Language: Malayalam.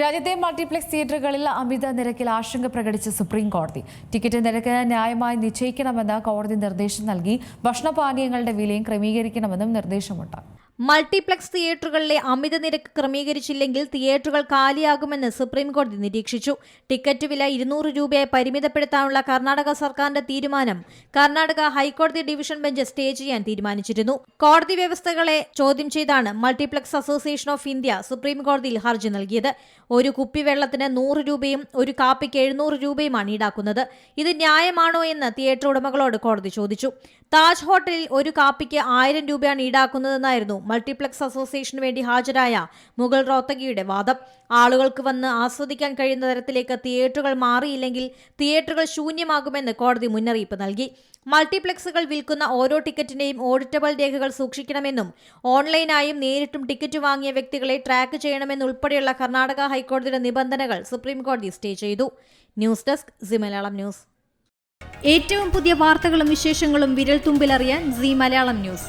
രാജ്യത്തെ മൾട്ടിപ്ലക്സ് തിയേറ്ററുകളിൽ അമിത നിരക്കിൽ ആശങ്ക പ്രകടിച്ച സുപ്രീം കോടതി ടിക്കറ്റ് നിരക്ക് ന്യായമായി നിശ്ചയിക്കണമെന്ന് കോടതി നിർദ്ദേശം നൽകി. ഭക്ഷണപാനീയങ്ങളുടെ വിലയും ക്രമീകരിക്കണമെന്നും നിർദ്ദേശമുണ്ട്. മൾട്ടിപ്ലക്സ് തിയേറ്ററുകളിലെ അമിത നിരക്ക് ക്രമീകരിച്ചില്ലെങ്കിൽ തിയേറ്ററുകൾ കാലിയാകുമെന്ന് സുപ്രീംകോടതി നിരീക്ഷിച്ചു. ടിക്കറ്റ് വില ഇരുന്നൂറ് രൂപയെ പരിമിതപ്പെടുത്താനുള്ള കർണാടക സർക്കാരിന്റെ തീരുമാനം കർണാടക ഹൈക്കോടതി ഡിവിഷൻ ബെഞ്ച് സ്റ്റേ ചെയ്യാൻ തീരുമാനിച്ചിരുന്നു. കോടതി വ്യവസ്ഥകളെ ചോദ്യം ചെയ്താണ് മൾട്ടിപ്ലക്സ് അസോസിയേഷൻ ഓഫ് ഇന്ത്യ സുപ്രീംകോടതിയിൽ ഹർജി നൽകിയത്. ഒരു കുപ്പി വെള്ളത്തിന് നൂറ് രൂപയും ഒരു കാപ്പിക്ക് എഴുന്നൂറ് രൂപയുമാണ് ഈടാക്കുന്നത്. ഇത് ന്യായമാണോ എന്ന് തിയേറ്റർ ഉടമകളോട് കോടതി ചോദിച്ചു. താജ് ഹോട്ടലിൽ ഒരു കാപ്പിക്ക് ആയിരം രൂപയാണ് ഈടാക്കുന്നതെന്നായിരുന്നു മൾട്ടിപ്ലക്സ് അസോസിയേഷന് വേണ്ടി ഹാജരായ മുഗൾ റോത്തഗിയുടെ വാദം. ആളുകൾക്ക് വന്ന് ആസ്വദിക്കാൻ കഴിയുന്ന തരത്തിലേക്ക് തിയേറ്ററുകൾ മാറിയില്ലെങ്കിൽ തിയേറ്ററുകൾ ശൂന്യമാകുമെന്ന് കോടതി മുന്നറിയിപ്പ് നൽകി. മൾട്ടിപ്ലക്സുകൾ വിൽക്കുന്ന ഓരോ ടിക്കറ്റിന്റെയും ഓഡിറ്റബിൾ രേഖകൾ സൂക്ഷിക്കണമെന്നും ഓൺലൈനായും നേരിട്ടും ടിക്കറ്റ് വാങ്ങിയ വ്യക്തികളെ ട്രാക്ക് ചെയ്യണമെന്നുൾപ്പെടെയുള്ള കർണാടക ഹൈക്കോടതിയുടെ നിബന്ധനകൾ സുപ്രീം കോടതി സ്റ്റേ ചെയ്തു. News desk C Malayalam news. ഏറ്റവും പുതിയ വാർത്തകളും വിശേഷങ്ങളും വിരൽ തുമ്പിലറിയാൻ സി മലയാളം ന്യൂസ്.